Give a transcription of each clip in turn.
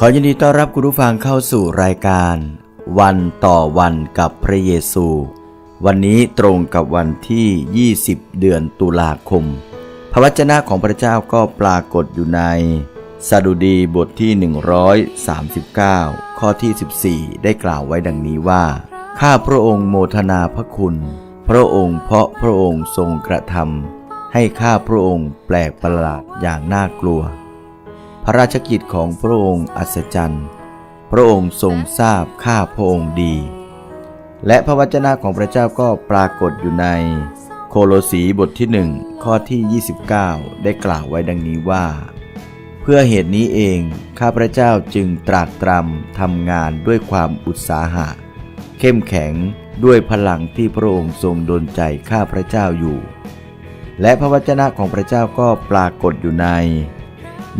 ขอยินดีต้อนรับคุณผู้ฟังเข้าสู่รายการ วันต่อวันกับพระเยซู วันนี้ตรงกับวันที่ 20 เดือนตุลาคม พระวจนะของพระเจ้าก็ปรากฏอยู่ในสดุดีบทที่ 139 ข้อที่ 14 ได้กล่าวไว้ดังนี้ว่า ข้าพระองค์โมทนาพระคุณ พระองค์เพราะพระองค์ทรงกระทำให้ข้าพระองค์แปลกประหลาดอย่างน่ากลัว ระราชกิจของพระองค์อัศจรรย์ พระองค์ทรงทราบข้าพระองค์ดี และพระวจนะของพระเจ้าก็ปรากฏอยู่ในโคโลสีบทที่หนึ่งข้อที่ 29 ได้กล่าวไว้ดังนี้ว่า เพื่อเหตุนี้เองข้าพระเจ้าจึงตรากตรำทำงานด้วยความอุตสาหะ เข้มแข็งด้วยพลังที่พระองค์ทรงดลใจข้าพระเจ้าอยู่ และพระวจนะของพระเจ้าก็ปรากฏอยู่ใน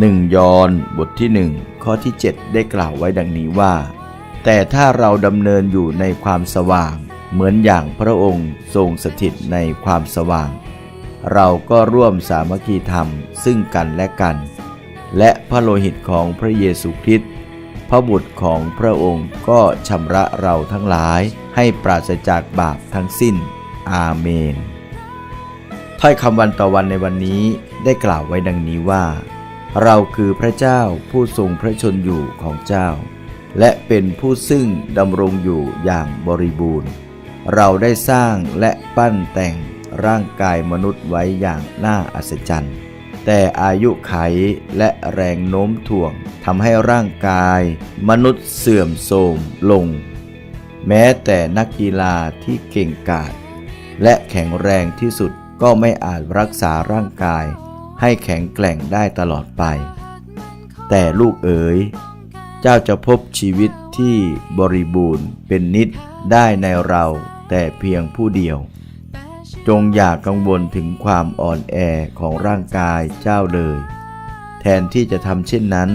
หนึ่งยอห์นบทที่หนึ่งข้อที่ 7 ได้กล่าวไว้ดังนี้ว่า แต่ถ้าเราดำเนินอยู่ในความสว่าง เหมือนอย่างพระองค์ทรงสถิตในความสว่าง เราก็ร่วมสามัคคีธรรมซึ่งกันและกัน และพระโลหิตของพระเยซูคริสต์พระบุตรของพระองค์ก็ชำระเราทั้งหลายให้ปราศจากบาปทั้งสิ้น อาเมน ถ้อยคำวันต่อวันในวันนี้ได้กล่าวไว้ดังนี้ว่า เราคือพระเจ้าผู้ทรงพระชนอยู่ของเจ้า และเป็นผู้ซึ่งดำรงอยู่อย่างบริบูรณ์ เราได้สร้างและปั้นแต่งร่างกายมนุษย์ไว้อย่างน่าอัศจรรย์ แต่อายุไขและแรงโน้มถ่วงทำให้ร่างกาย มนุษย์เสื่อมโทรมลง แม้แต่นักกีฬาที่เก่งกาจและแข็งแรงที่สุดก็ไม่อาจรักษาร่างกาย ให้แข็งแกร่งได้ตลอดไป แต่ลูกเอ๋ย เจ้าจะพบชีวิตที่บริบูรณ์เป็นนิดได้ในเราแต่เพียงผู้เดียว จงอย่ากังวลถึงความอ่อนแอของร่างกายเจ้าเลย แทนที่จะทำเช่นนั้น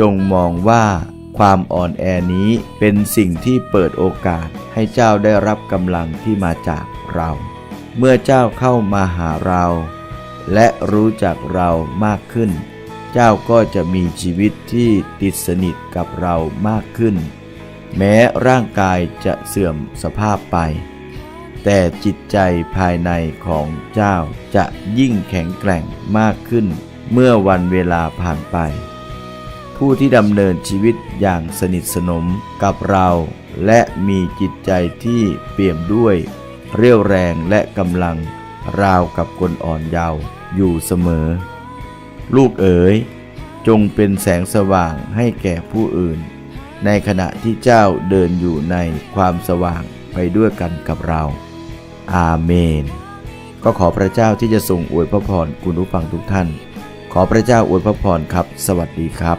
จงมองว่าความอ่อนแอนี้เป็นสิ่งที่เปิดโอกาสให้เจ้าได้รับกำลังที่มาจากเรา เมื่อเจ้าเข้ามาหาเรา และรู้จักเรามากขึ้น เจ้าก็จะมีชีวิตที่ติดสนิทกับเรามากขึ้น แม้ร่างกายจะเสื่อมสภาพไป แต่จิตใจภายในของเจ้าจะยิ่งแข็งแกร่งมากขึ้นเมื่อวันเวลาผ่านไป ผู้ที่ดำเนินชีวิตอย่างสนิทสนมกับเรา และมีจิตใจที่เปี่ยมด้วย เรี่ยวแรงและกำลังราวกับคนอ่อนเยาว์ อยู่เสมอ ลูกเอ๋ย จงเป็นแสงสว่างให้แก่ผู้อื่น ในขณะที่เจ้าเดินอยู่ในความสว่างไปด้วยกันกับเรา อาเมน ก็ขอพระเจ้าที่จะทรงอวยพระพรคุณผู้ฟังทุกท่าน ขอพระเจ้าอวยพระพรครับ สวัสดีครับ